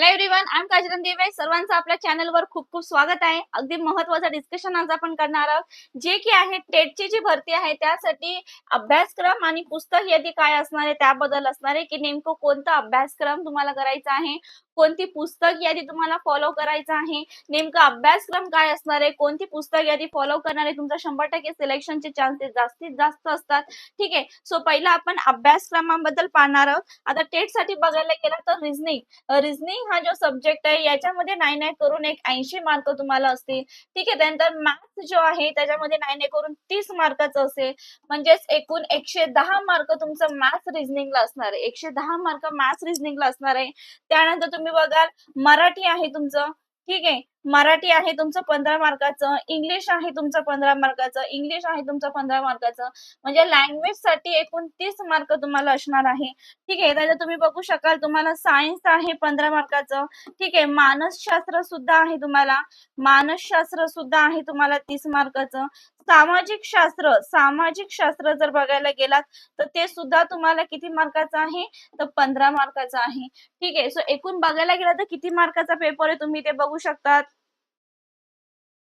Hello everyone I am Kajran Deve सर्वांचं आपल्या चॅनलवर खूप खूप स्वागत आहे. अगदी महत्वाचं डिस्कशन आज आपण करणार आहोत. जे की आहे टेटची जी भरती आहे त्यासाठी अभ्यासक्रम आणि पुस्तक यादी काय असणार आहे त्याबद्दल असणार आहे की नेमकं कोणता अभ्यासक्रम तुम्हाला करायचा आहे कोणती पुस्तक यादी तुम्हाला फॉलो करायचं आहे? नेमका अभ्यासक्रम काय असणार आहे? कोणती पुस्तक यादी फॉलो करणार आहे? तुमचा शंभर टक्के सिलेक्शनचे चान्सेस जास्तीत जास्त असतात. ठीक आहे? सो पहिला आपण अभ्यासक्रमाबद्दल पाहणार आहोत. आता टेटसाठी बघायला गेला तर रिझनिंग रिझनिंग हा जो सब्जेक्ट आहे याच्यामध्ये नाही नाही करून एक ऐंशी मार्क तुम्हाला असतील. ठीक आहे? त्यानंतर मॅथ्स जो आहे त्याच्यामध्ये नाही नाही करून तीस मार्काचं असेल. म्हणजेच एकूण एकशे दहा मार्क तुमचं मॅथ्स रिझनिंगला असणार आहे. एकशे दहा मार्क मॅथ्स रिझनिंगला असणार आहे. त्यानंतर तुम्ही बघाल मराठी आहे तुमचं. ठीक आहे. मराठी आहे तुमचं पंधरा मार्काचं इंग्लिश आहे तुमचं पंधरा मार्काचं इंग्लिश आहे तुमचं पंधरा मार्काचं. म्हणजे लँग्वेजसाठी एकूण तीस मार्क तुम्हाला असणार आहे. ठीक आहे त्याच्यात तुम्ही बघू शकाल तुम्हाला सायन्स आहे पंधरा मार्काचं. ठीक आहे मानसशास्त्र सुद्धा आहे तुम्हाला. मानसशास्त्र सुद्धा आहे तुम्हाला तीस मार्काचं. सामाजिक शास्त्र सामाजिक शास्त्र जर बघायला गेलात तर ते सुद्धा तुम्हाला किती मार्काचं आहे? तर पंधरा मार्काचं आहे. ठीक आहे सो एकूण बघायला गेला तर किती मार्काचा पेपर आहे? तुम्ही ते बघू शकतात.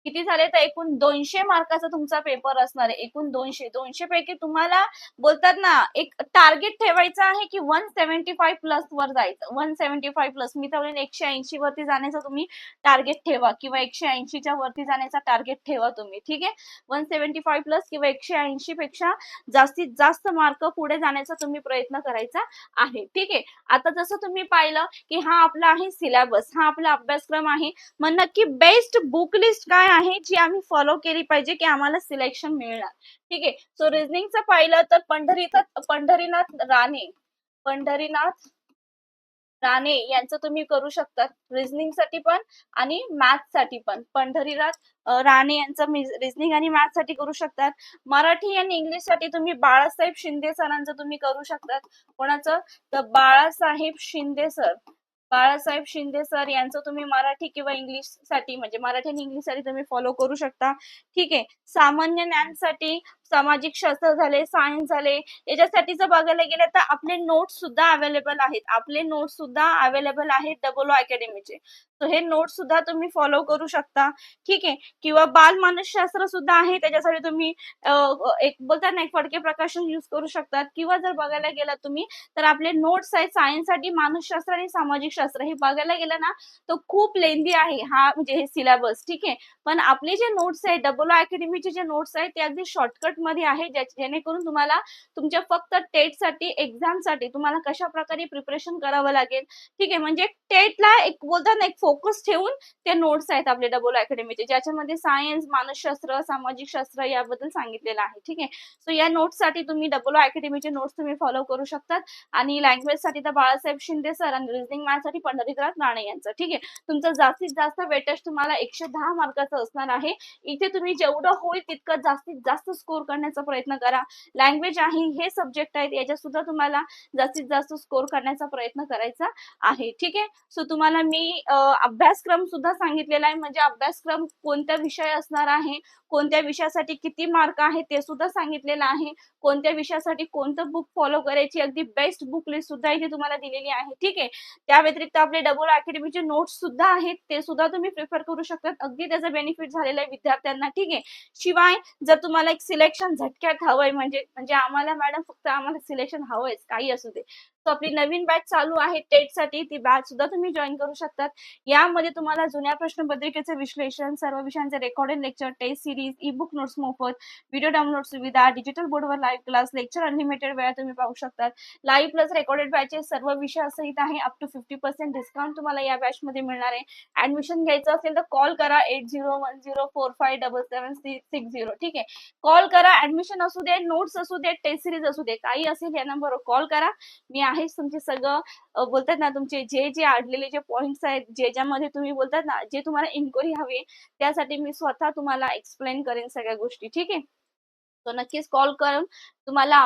किती झाले तर एकूण दोनशे मार्काचा तुमचा पेपर असणार आहे. एकूण दोनशे दोनशे पैकी तुम्हाला बोलतात ना एक टार्गेट ठेवायचं आहे की वन सेव्हन्टी फाईव्ह प्लस वर जायचं. वन सेव्हन्टी फाईव्ह प्लस मी तर एकशे ऐंशी वरती जाण्याचा तुम्ही टार्गेट ठेवा किंवा एकशे ऐंशीच्या वरती जाण्याचा टार्गेट ठेवा तुम्ही. ठीक आहे? वन सेव्हन्टी फाईव्ह प्लस किंवा एकशे ऐंशी पेक्षा जास्तीत जास्त मार्क पुढे जाण्याचा तुम्ही प्रयत्न करायचा आहे. ठीक आहे? आता जसं तुम्ही पाहिलं की हा आपला आहे सिलेबस हा आपला अभ्यासक्रम आहे. मग नक्की बेस्ट बुक लिस्ट काय आहे जी आम्ही फॉलो केली पाहिजे की आम्हाला सिलेक्शन मिळणार. ठीक आहे? सो रिझनिंगचं पाहिलं तर पंढरीनाथ पंढरीनाथ राणे पंढरीनाथ राणे यांचं तुम्ही करू शकता रिझनिंगसाठी पण आणि मॅथ्ससाठी पण. पंढरीनाथ राणे यांचं रिझनिंग आणि मॅथ्ससाठी करू शकतात. मराठी आणि इंग्लिशसाठी तुम्ही बाळासाहेब शिंदे सरांचं तुम्ही करू शकतात. कोणाचं? तर बाळासाहेब शिंदे सर. बाळासाहेब शिंदे सर यांचं तुम्ही मराठी किंवा इंग्लिशसाठी म्हणजे मराठी आणि इंग्लिशसाठी तुम्ही फॉलो करू शकता. ठीक आहे. सामान्य ज्ञानसाठी सामाजिक शास्त्र झाले सायन्स झाले याच्यासाठी जर बघायला गेलं तर आपले नोट्स सुद्धा अवेलेबल आहेत. आपले नोट्स सुद्धा अवेलेबल आहेत डबल अकॅडमीचे तर हे नोट्स सुद्धा तुम्ही फॉलो करू शकता. ठीक आहे? किंवा बाल मानसशास्त्र सुद्धा आहे त्याच्यासाठी तुम्ही एक बोलतात ना एक फडके प्रकाशन युज करू शकतात. किंवा जर बघायला गेला तुम्ही तर आपले नोट्स आहेत सायन्ससाठी मानसशास्त्र आणि सामाजिक शास्त्र. हे बघायला गेलं ना तर खूप लेंदी आहे हा म्हणजे हे सिलेबस ठीक आहे? पण आपले जे नोट्स आहेत डबल अकॅडमीचे जे नोट्स आहेत ते अगदी शॉर्टकट मध्ये आहे जेणेकरून तुम्हाला तुमच्या फक्त टेटसाठी एक्झामसाठी तुम्हाला कशा प्रकारे प्रिपरेशन करावं लागेल? ठीक आहे म्हणजे टेटला एक बोलतात ना एक फोकस ठेवून ते नोट्स आहेत आपले डबल अकॅडमीचे ज्याच्यामध्ये सायन्स मानसशास्त्र सामाजिक शास्त्र याबद्दल सांगितलेलं आहे. ठीक आहे? सो या नोट्ससाठी तुम्ही डबल अकॅडमीचे नोट्स तुम्ही फॉलो करू शकतात. आणि लँग्वेजसाठी तर बाळासाहेब शिंदे सर आणि रिजनिंग मॅथसाठी पंढरीनाथ राणे यांचं. ठीक आहे? तुमचं जास्तीत जास्त वेटेज तुम्हाला एकशे दहा मार्काचं असणार आहे. इथे तुम्ही जेवढं होईल तितकं जास्तीत जास्त स्कोर करण्याचा प्रयत्न करा. लँग्वेज आहे हे सब्जेक्ट आहेत याच्यात सुद्धा तुम्हाला जास्तीत जास्त स्कोर करण्याचा प्रयत्न करायचा आहे. ठीक आहे? सो तुम्हाला मी अभ्यासक्रम सुद्धा सांगितलेला आहे. म्हणजे अभ्यासक्रम कोणत्या विषय असणार आहे? कोणत्या विषयासाठी किती मार्क आहे ते सुद्धा सांगितलेलं आहे. कोणत्या विषयासाठी कोणतं बुक फॉलो करायची अगदी बेस्ट बुक लिस्ट सुद्धा इथे तुम्हाला दिलेली आहे. ठीक आहे? त्या व्यतिरिक्त आपले डबल अकॅडमीचे नोट्स सुद्धा आहेत. ते सुद्धा तुम्ही प्रिफर करू शकतात. अगदी त्याचा बेनिफिट झालेला आहे विद्यार्थ्यांना. ठीक आहे? शिवाय जर तुम्हाला एक सिलेक्शन झटक्यात हवंय म्हणजे म्हणजे आम्हाला मॅडम फक्त आम्हाला सिलेक्शन हवंय काही असू दे. तो आपली नवीन बॅच चालू आहे टेटसाठी ती बॅच सुद्धा तुम्ही जॉईन करू शकतात. यामध्ये तुम्हाला जुन्या प्रश्नपत्रिकेचे विश्लेषण सर्व विषयांचे recorded lecture test series e book notes मोफत व्हिडिओ डाउनलोड सुविधा डिजिटल बोर्डवर लाईव्ह क्लास लेक्चर अनलिमिटेड वेळा तुम्ही पाहू शकतात. लाईव्ह प्लस रेकॉर्डेड बॅचेस सर्व विषय सहित आहे up to fifty percent discount तुम्हाला या बॅच मध्ये मिळणार आहे. ऍडमिशन घ्यायचं असेल तर कॉल करा eight zero one zero four five double seven six zero ठीक आहे? कॉल करा ऍडमिशन असू दे नोट्स असू दे टेस्ट सिरीज असू दे काही असेल या नंबरवर कॉल करा. मी आहेच तुमचे सगळं. बोलतात ना तुमचे जे जे अडलेले जे पॉइंट्स आहेत जे ज्यामध्ये तुम्ही बोलतात ना जे तुम्हाला इन्क्वायरी हवी त्यासाठी मी स्वतः तुम्हाला एक्सप्लेन करेन सगळ्या गोष्टी. ठीक आहे? शकतो नक्कीच कॉल करून तुम्हाला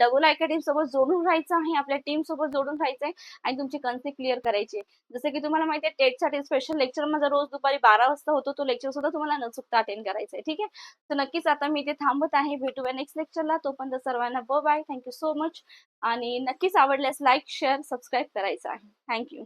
डबल अकॅडमी सोबत जोडून राहायचं आहे आपल्या टीम सोबत जोडून राहायचं आहे आणि तुमची कन्सेप्ट क्लिअर करायची जसं की तुम्हाला माहिती आहे टेटसाठी स्पेशल लेक्चर माझा रोज दुपारी बारा वाजता होतो. तो लेक्चर सुद्धा तुम्हाला न चुकता अटेंड करायचा आहे ठीक आहे? तर नक्कीच आता मी इथे थांबत आहे. भेटूया नेक्स्ट लेक्चरला तोपर्यंत सर्वांना ब बाय थँक्यू सो मच आणि नक्कीच आवडल्यास लाईक शेअर सबस्क्राईब करायचं आहे. थँक्यू